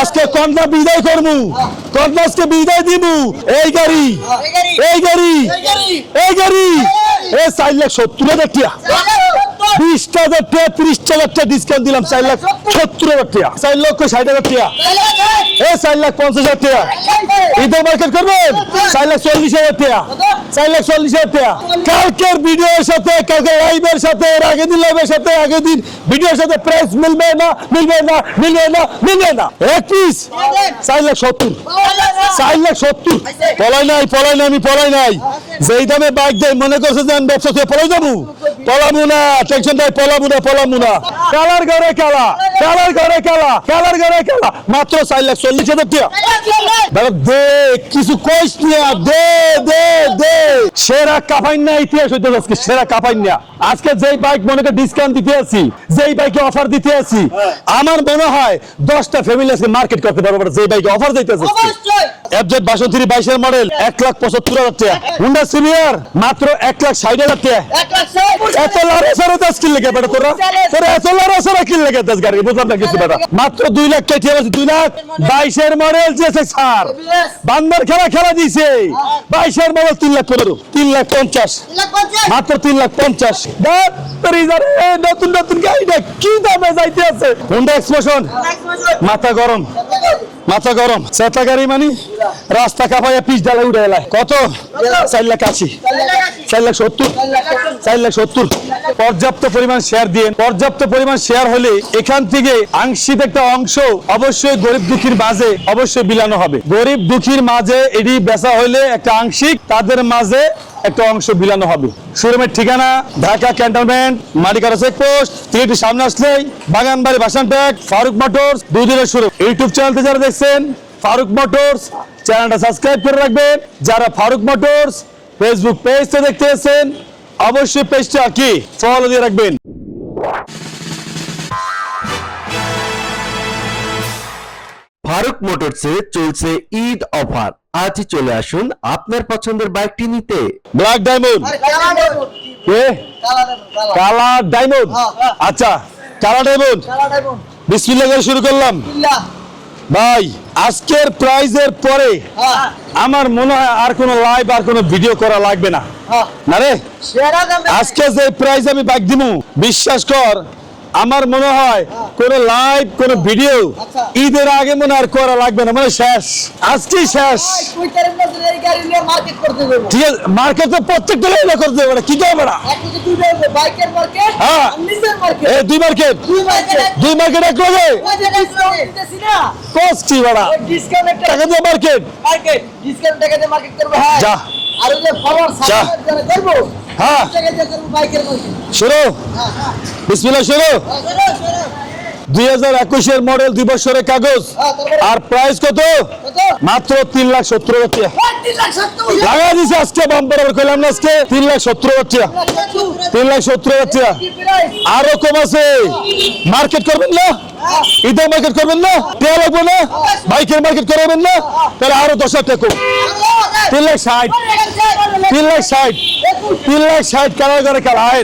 আজকে কন্যা বিদায় করমু কন্যা আজকে বিদায় দিব। এই গাড়ি এই গাড়ি। এই গাড়ি এ চার লাখ সত্তর হাজার টিয়া বিশ হাজার টিয়া ত্রিশ হাজার টিয়া ডিসকাউন্ট দিলাম চার লাখ সত্তর। হাজার টিয়া চার লক্ষ ষাট হাজার টিয়া এ চার লাখ পঞ্চাশ হাজার টিয়া ঈদের মার্কেট করবেন? চার লাখ চল্লিশ হাজার টিয়া চার লাখ চল্লিশ হাজার টিয়া কালকের ভিডিওর সাথে কালকে লাইভের সাথে, এর আগের দিন লাইভের সাথে, আগের দিন ভিডিওর সাথে প্রাইস মিলবে না মিলবে না মিলবে না মিলবে না। এক পিস চার লাখ সত্তর। চার লাখ সত্তর। পলাই নাই পলাই নাই, আমি পলাই নাই। যেই দামে বাইক দেয়, মনে করছে যে আমি ব্যবসা পলাই যাব। পলামু না টেনশন দেয় পলামু না পলামু না। কালার ঘরে খেলা কালার ঘরে খেলা কালার ঘরে খেলা। মাত্র চার লাখ চল্লিশ হাজার টাকা। দে কিছু কইস না দে দে দে। সেরা কাপাইন না ইতিহাস হইতে আজকে সেরা কাপাইন না আজকে যেই বাইক মনে করে ডিসকাউন্ট দিতে আছি যেই বাইকে অফার দিতে আছি আমার মনে হয় দশটা ফ্যামিলি আজকে মার্কেট করতে পারব যেই বাইকে অফার দিতে আছে এফজেড বাসন্তী বাইশের মডেল এক লাখ পঁচাত্তর হাজার টাকা। হুন্ডা সিনিয়র মাত্র এক লাখ ষাট হাজার টাকা। এত দশ কিল লেগে বেটা তোরা? তোরা এত লড়ে সরে কিল লেগে গাড়ি বুঝলাম না কিছু বেটা মাত্র দুই লাখ কেটে আছে দুই লাখ বাইশের মডেল দিয়েছে স্যার। বান্দর খেলা খেলা দিছে বাইশের মডেল তিন লাখ পনেরো তিন লাখ পঞ্চাশ। মাত্র তিন লাখ পঞ্চাশ। নতুন নতুন গাড়িটা কি দামে যাইতে আছে হুন্ডা এক্সপ্রেশন মাথা গরম। মাথা গরম সেটা গাড়ি মানে রাস্তা কাপাইয়া পিচ ডালে উঠে এলায় কত? চার লাখ আশি। চার লাখ সত্তর। চার লাখ সত্তর। পর্যাপ্ত পরিমাণ শেয়ার দিয়ে পর্যাপ্ত পরিমাণ শেয়ার হলে এখান থেকে আংশিক একটা অংশ অবশ্যই গরিব দুঃখীর মাঝে অবশ্যই বিলানো হবে। গরিব দুঃখীর মাঝে এটি বেচা হলে একটা আংশিক, তাদের মাঝে একটা অংশ বিলানো হবে। শোরুমের ঠিকানা, ঢাকা ক্যান্টনমেন্ট মালিকারা চেকপোস্ট তিনটি সামনে আসলেই বাগানবাড়ি বাসান ট্যাগ ফারুক মোটরস, দুই দিনের শুরু। ইউটিউব চ্যানেলতে যারা দেখছেন, ফারুক মোটরস, চ্যানেলটা সাবস্ক্রাইব করে রাখবেন। যারা ফারুক মোটরস ফেসবুক পেজটা দেখতে এসেছেন, অবশ্যই পেজটা কি? ফলো দিয়ে রাখবেন। ফারুক মোটরসে চলছে ঈদ অফার। আজই চলে আসুন আপনার পছন্দের বাইকটি নিতে। ব্ল্যাক ডায়মন্ড কে? কালা ডায়মন্ড আচ্ছা কালা ডায়মন্ড বিসমিল্লাহ করে শুরু করলাম। ভাই আজকের প্রাইজের পরে আমার মনে হয় আর কোনো লাইভ আর কোনো ভিডিও করা লাগবে না। না রে? আজকে যে প্রাইজ আমি বাইক দিব বিশ্বাস কর আমার মনে হয় কোন লাইভ কোন ভিডিও। ঈদের আগে মনে আর করা লাগবে না মানে শেষ। আজকেই শেষ। মার্কেট করতে দেবো ঠিক আছে মার্কেট তো প্রত্যেকটা লাইনে করতে হবে কি করবে না? দুই মার্কেট হ্যাঁ। দুই মার্কেট দুই মার্কেট দুই মার্কেট এক লগে। কি বাড়া। টাকা দিয়ে মার্কেট মার্কেট ডিসকাউন্ট টাকা দিয়ে মার্কেট করব হ্যাঁ। যা। আর যে ফলোয়ার যা। যারা করব হ্যাঁ। শুরু। হ্যাঁ হ্যাঁ শুরু। হ্যাঁ। দুই হাজার একুশের মডেল দুই বছরের কাগজ। হ্যাঁ, আর প্রাইস কত? মাত্র তিন লাখ সত্তর টাকা। লাগা দিছে আজকে বাম্পার কইলাম না আজকে? তিন লাখ সত্তর হাজার টাকা। তিন লাখ সত্তর। টাকা। আরও কম আছে। মার্কেট করবেন না? ঈদের মার্কেট করবেন না টেয়া লাগবে না, বাইকের মার্কেট করবেন না, তাহলে আরও দশ হাজার টাকা। তিন লাখ ষাট, তিন লাখ ষাট, তিন লাখ ষাট কেন করে কালা